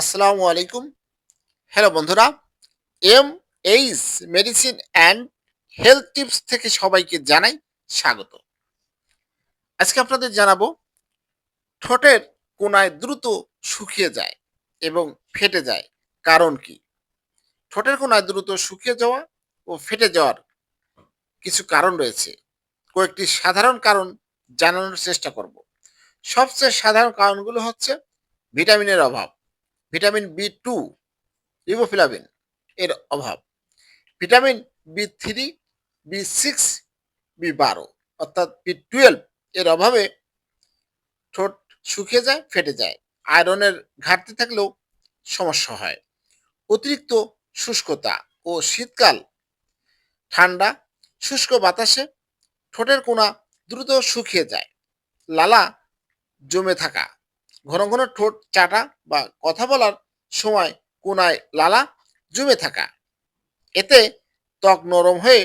আসসালামু আলাইকুম। হ্যালো বন্ধুরা M H medicine and health tips থেকে সবাইকে জানাই স্বাগত। আজকে আপনাদের জানাব, ঠোঁটের কোনায় দ্রুত শুকিয়ে যায় এবং ফেটে যায় কারণ কি? ঠোঁটের কোনায় দ্রুত শুকিয়ে যাওয়া ও ফেটে যাওয়ার কিছু কারণ রয়েছে। কয়েকটি সাধারণ কারণ জানানোর চেষ্টা করব। সবচেয়ে সাধারণ কারণগুলো হচ্ছে ভিটামিনের অভাব। ভিটামিন বি টু রিবোফ্লাভিন এর অভাব। Vitamin B three B six B বারো অর্থাৎ বি টুয়েলভ এর অভাবে ঠোঁট শুকিয়ে যায়, ফেটে যায়। আয়রনের ঘাটতি থাকলেও সমস্যা হয়। অতিরিক্ত শুষ্কতা ও শীতকাল, ঠান্ডা, শুষ্ক বাতাসে ঠোঁটের কোনা দ্রুত শুকিয়ে যায়। লালা জমে থাকা ঘন ঘন ঠোঁট চাটা বা কথা বলার সময় কোনায় লালা জমে থাকা। এতে ত্বক নরম হয়ে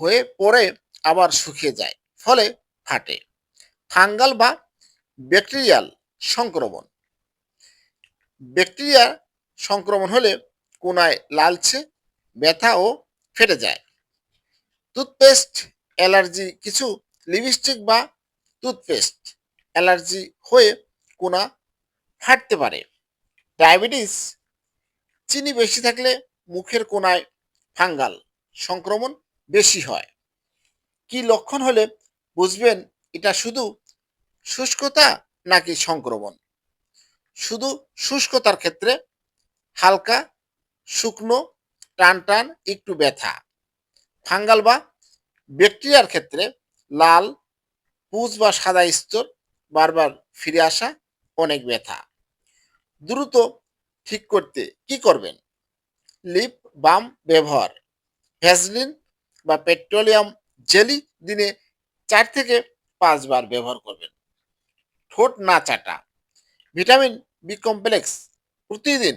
হয়ে পরে আবার শুকিয়ে যায়, ফলে ফাটে। ফাঙ্গাল বা ব্যাকটেরিয়াল সংক্রমণ। ব্যাকটেরিয়া সংক্রমণ হলে কোনায় লালচে, ব্যথা ও ফেটে যায়। টুথপেস্ট, অ্যালার্জি, কিছু লিপস্টিক বা টুথপেস্ট অ্যালার্জি হয়ে কোনা ফাটতে পারে। ডায়াবেটিস, চিনি বেশি থাকলে মুখের কোনায় ফাঙ্গাল সংক্রমণ বেশি হয়। কি লক্ষণ হলে বুঝবেন এটা শুধু শুষ্কতা নাকি সংক্রমণ? শুধু শুষ্কতার ক্ষেত্রে হালকা, শুকনো টান টান একটু ব্যথা। ফাঙ্গাল বা ব্যাকটেরিয়ার ক্ষেত্রে লাল, পুজ বা সাদা স্তর বারবার ফিরে আসা অনেক ব্যথা। দ্রুত ঠিক করতে কি করবেন? লিপ বাম ব্যবহার। ভ্যাসলিন বা পেট্রোলিয়াম জেলি দিনে চার থেকে পাঁচবার ব্যবহার করবেন। ঠোঁট না চাটা। ভিটামিন বি কমপ্লেক্স প্রতিদিন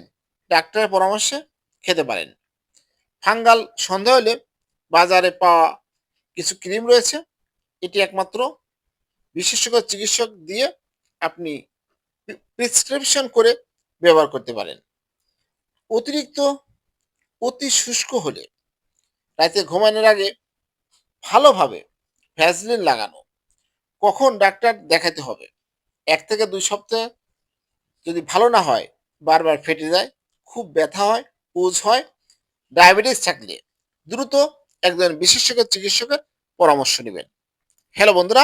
ডাক্তারের পরামর্শে খেতে পারেন। ফাঙ্গাল সন্দেহ হলে বাজারে পাওয়া কিছু ক্রিম রয়েছে, এটি একমাত্র বিশেষজ্ঞ চিকিৎসক দিয়ে আপনি প্রেসক্রিপশন করে ব্যবহার করতে পারেন। অতিরিক্ত অতি শুষ্ক হলে রাতে ঘুমানোর আগে ভালোভাবে ভ্যাসলিন লাগানো কখন ডাক্তার দেখাতে হবে? এক থেকে দুই সপ্তাহ যদি ভালো না হয়, বারবার ফেটে যায়, খুব ব্যথা হয় পুজ হয়, ডায়াবেটিস থাকলে দ্রুত একজন বিশেষজ্ঞ চিকিৎসকের পরামর্শ নেবেন। হ্যালো বন্ধুরা